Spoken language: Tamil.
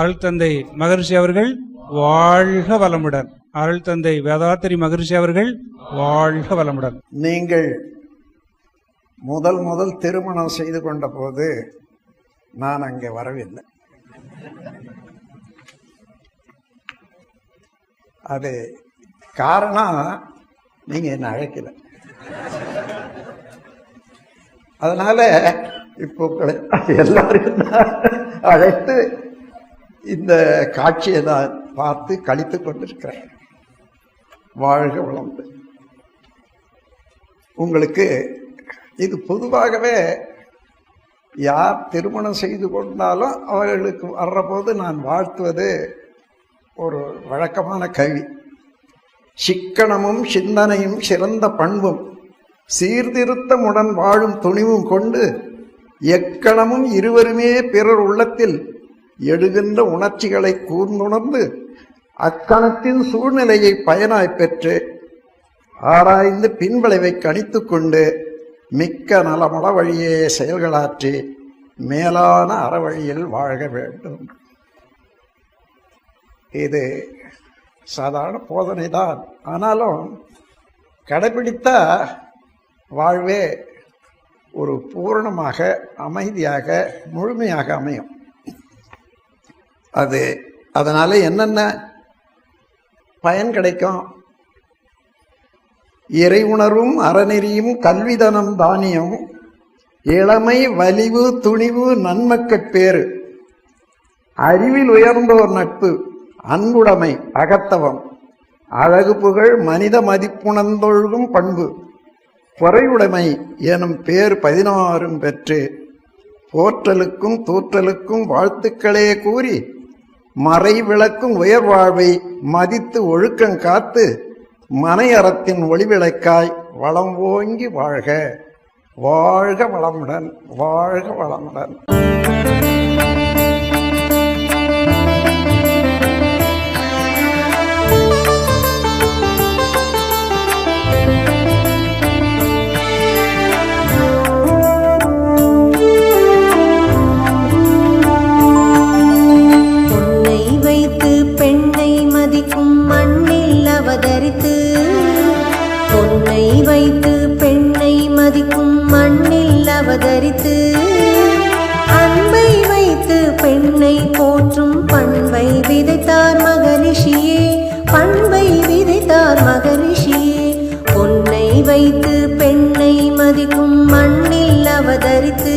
அருள் தந்தை மகரிஷி அவர்கள் வாழ்க வளமுடன். அருள் தந்தை வேதாத்திரி மகரிஷி அவர்கள் வாழ்க வளமுடன். நீங்கள் முதல் முதல் திருமணம் செய்து கொண்ட போது நான் அங்கே வரவில்லை. அது காரணம் நீங்க என்ன அழைக்கல. அதனால இப்போ உங்களை எல்லாரையும் அழைத்து இந்த காட்சியை நான் பார்த்து கழித்து கொண்டிருக்கிறேன். வாழ்க வளமுடன். உங்களுக்கு இது பொதுவாகவே யார் திருமணம் செய்து கொண்டாலும் அவர்களுக்கு வர்றபோது நான் வாழ்த்துவது ஒரு வழக்கமான கவி சிக்கனமும் சிந்தனையும் சிறந்த பண்பும் சீர்திருத்தமுடன் வாழும் துணிவும் கொண்டு எக்கணமும் இருவருமே பிறர் உள்ளத்தில் எடுகின்ற உணர்ச்சிகளை கூர்ந்துணர்ந்து அக்கணத்தின் சூழ்நிலையை பயனாய் பெற்று ஆராய்ந்து பின்விளைவை கணித்து கொண்டு மிக்க நலமள வழியே செயல்களாற்றி மேலான அறவழியில் வாழ்க வேண்டும். இது சாதாரண போதனை தான் ஆனாலும் கடைபிடித்தா வாழ்வே ஒரு பூரணமாக அமைதியாக முழுமையாக அமையும். அது அதனால் என்னென்ன பயன் கிடைக்கும்? இறை உணர்வும் அறநெறியும் கல்விதனம் தானியம் இளமை வலிவு துணிவு நன்மக்கட்பேறு அறிவில் உயர்ந்தோர் நட்பு அன்புடைமை அகத்தவம் அழகு புகழ் மனித மதிப்புணர்ந்தொழுகும் பண்பு. பொறையுடைமை எனும் பேர் பதினாறும் பெற்று போற்றலுக்கும் தூற்றலுக்கும் வாழ்த்துக்களே கூறி மறை விளக்கும் உயர் வாழ்வை மதித்து ஒழுக்கம் காத்து மனையறத்தின் ஒளிவிளக்காய் வளம் ஓங்கி வாழ்க. வாழ்க வளமுடன் வாழ்க வளமுடன். அவதரித்து அன்பை வைத்து பெண்ணை போற்றும் பண்பை விதைத்தார் மகரிஷியே பண்பை விதைத்தார் மகரிஷியே. பொன்னை வைத்து பெண்ணை மதிக்கும் மண்ணில் அவதரித்து